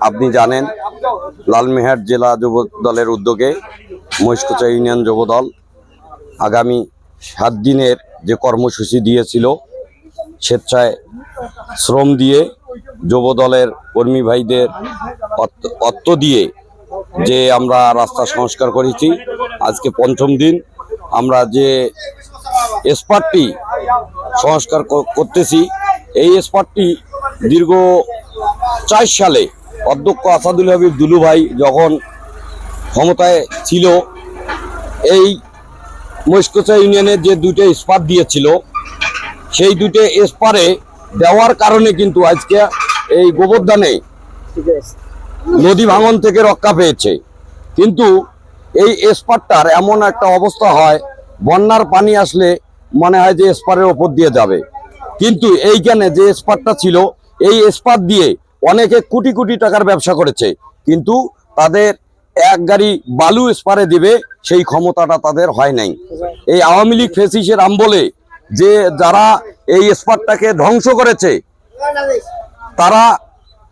আপনি জানেন, লালমেহাট জেলা যুব দলের উদ্যোগে মহিষকুচা ইউনিয়ন যুব দল আগামী সাত দিনের যে কর্মসূচি দিয়েছিল, স্বেচ্ছায় শ্রম দিয়ে যুব দলের কর্মী ভাইদের অর্থ- দিয়ে যে আমরা রাস্তা সংস্কার করেছি, আজকে পঞ্চম দিন, আমরা যে স্পটটি সংস্কার করতেছি, এই স্পটটি দীর্ঘ চার সালে অধ্যক্ষ আসাদুল হাবিব দুলু ভাই যখন ক্ষমতায় ছিল, এই মস্কোচা ইউনিয়নের যে দুটো স্পার দিয়েছিল, সেই দুটো স্পারে দেওয়ার কারণে কিন্তু আজকে এই গোবর্ধনে নদী ভাঙন থেকে রক্ষা পেয়েছে। কিন্তু এই স্পারটার এমন একটা অবস্থা হয়, বন্যার পানি আসলে মনে হয় যে স্পারের ওপর দিয়ে যাবে। কিন্তু এইখানে যে স্পারটা ছিল, এই স্পার দিয়ে অনেকে কোটি কোটি টাকার ব্যবসা করেছে, কিন্তু তাদের এক গাড়ি বালু স্পারে দিবে, সেই ক্ষমতাটা তাদের হয় নাই। এই আওয়ামী লীগ ফেসিসের আমবলে যে যারা এই স্পারটাকে ধ্বংস করেছে, তারা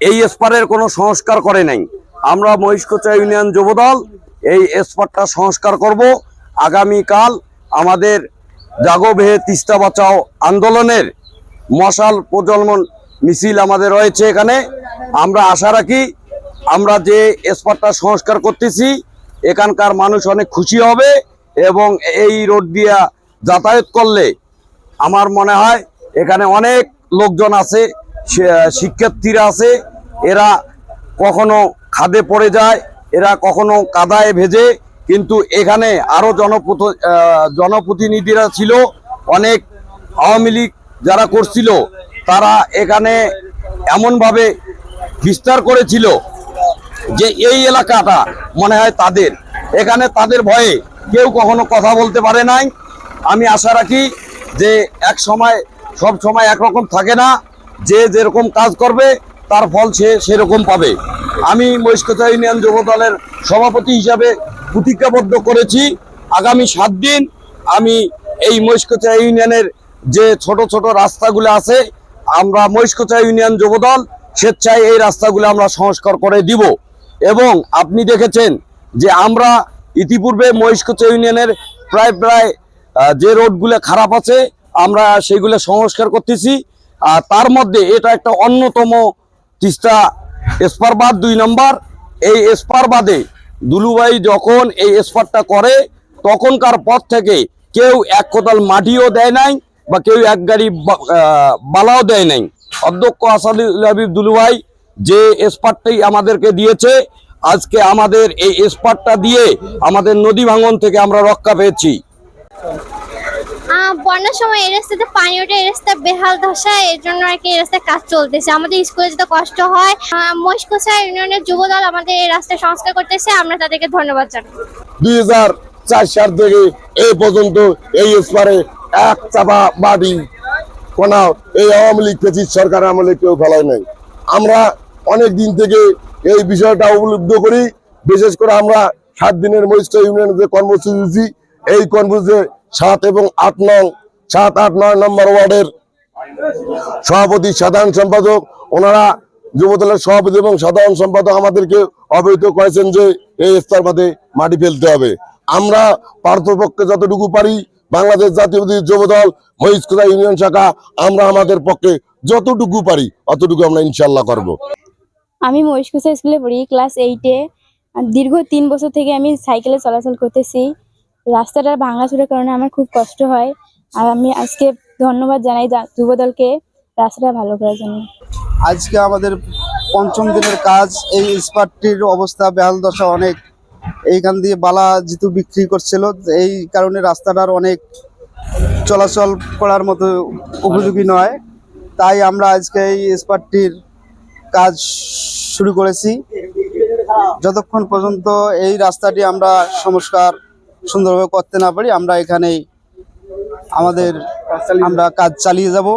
এই স্পারের কোনো সংস্কার করে নাই। আমরা মহিষকোচা ইউনিয়ন যুবদল এই স্পারটা সংস্কার করব। আগামীকাল আমাদের জাগো বেহে তিস্তা বাঁচাও আন্দোলনের মশাল প্রজন্মন মিছিল আমাদের রয়েছে এখানে। আমরা আশা রাখি আমরা যে স্পটটা সংস্কার করতেছি, এখানকার মানুষ অনেক খুশি হবে এবং এই রোড দিয়া যাতায়াত করলে আমার মনে হয় এখানে অনেক লোকজন আছে শিক্ষার্থীরা আছে, এরা কখনো খাদে পড়ে যায়, এরা কখনো কাদায় ভেজে, কিন্তু এখানে আরও জনপ্রত জনপ্রতিনিধিরা ছিল, অনেক আওয়ামী লীগ যারা করছিল তারা এখানে এমনভাবে বিস্তার করেছিল যে এই এলাকাটা মনে হয় তাদের। এখানে তাদের ভয়ে কেউ কখনো কথা বলতে পারে নাই। আমি আশা রাখি যে এক সময়, সব সময় একরকম থাকে না। যে যেরকম কাজ করবে, তার ফল সে সেরকম পাবে। আমি মহিষকোচা ইউনিয়ন যুব দলের সভাপতি হিসাবে প্রতিজ্ঞাবদ্ধ করেছি। আগামী সাত দিন আমি এই মহিষকোচা ইউনিয়নের যে ছোট ছোট রাস্তাগুলো আছে আমরা মহিষকোচা ইউনিয়ন যুবদল স্বেচ্ছায় এই রাস্তাগুলো আমরা সংস্কার করে দিব। এবং আপনি দেখেছেন যে আমরা ইতিপূর্বে মহিষকোচা ইউনিয়নের প্রায় প্রায় যে রোডগুলো খারাপ আছে, আমরা সেগুলো সংস্কার করতেছি। আর তার মধ্যে এটা একটা অন্যতম তিস্তা স্পারবাদ দুই নম্বর। এই স্পারবাদে দুলুভাই যখন এই স্পারটা করে, তখনকার পর থেকে কেউ এক কোদাল মাটিও দেয় নাই বা কেউ এক গাড়ি বালাও দেয় নাই। অধ্যক্ষ আসাদুল হাবিব দুলুভাই যে স্পারটাই আমাদেরকে দিয়েছে আজকে আমাদের এই স্পারটা দিয়ে আমাদের নদী ভাঙন থেকে আমরা রক্ষা পেয়েছি। বন্যার সময় এই রাস্তাতে পানি ওঠে এই রাস্তা বেহাল দশা এর জন্য আর কি এই রাস্তায় কাজ চলতেছে। আমাদের স্কুলে যেতে কষ্ট হয়। মহিষকোষা ইউনিয়নের যুবদল আমাদের এই রাস্তা সংস্কার করতেছে। আমরা তাদেরকে ধন্যবাদ জানাই। দুই হাজার চার সাল থেকে এই পর্যন্ত এই স্পারে এক চাপা বাড়ি কোনা এই আওয়ামী লীগ পেছিস সরকার আমলে কেউ ফেলায় নাই। আমরা অনেক দিন থেকে এই বিষয়টা উপলব্ধ করি। বিশেষ করে আমরা সাত দিনের মহিষ্ঠ ইউনিয়নের যে কর্মসূচি এই কর্মসূচিতে সাত এবং আট নং, সাত, আট, নয় নম্বর ওয়ার্ডের সভাপতি সাধারণ সম্পাদক, ওনারা যুবদলের সভাপতি এবং সাধারণ সম্পাদক আমাদেরকে অবহিত করেছেন যে এই স্তরবাদে মাটি ফেলতে হবে। আমরা পার্থপক্ষে যতটুকু পারি বাংলাদেশ জাতীয়বাদী যুবদল মহিষকুদা ইউনিয়ন শাখা আমরা আমাদের পক্ষে যতটুকু পারি অতটুকু আমরা ইনশাল্লাহ করব। আমি মহিষকুসা স্কুলে পড়ি ক্লাস এইটে দীর্ঘ তিন বছর থেকে আমি সাইকেলে চলাচল করতেছি। রাস্তাটা ভাঙাচুরের কারণে আমার খুব কষ্ট হয়। আর আমি আজকে ধন্যবাদ জানাই যা- যুবদলকে রাস্তাটা ভালো করার জন্য। আজকে আমাদের পঞ্চম দিনের কাজ এই স্পাটটির অবস্থা বেহাল দশা অনেক। এইখান দিয়ে বালা জিতু বিক্রি করছিল। এই কারণে রাস্তাটার অনেক চলাচল করার মতো উপযোগী নয়। তাই আমরা আজকে এই স্পাটটির কাজ শুরু করেছি। যতক্ষণ পর্যন্ত এই রাস্তাটি আমরা সংস্কার সুন্দরভাবে করতে না পারি, আমরা এখানেই আমাদের আমরা কাজ চালিয়ে যাব।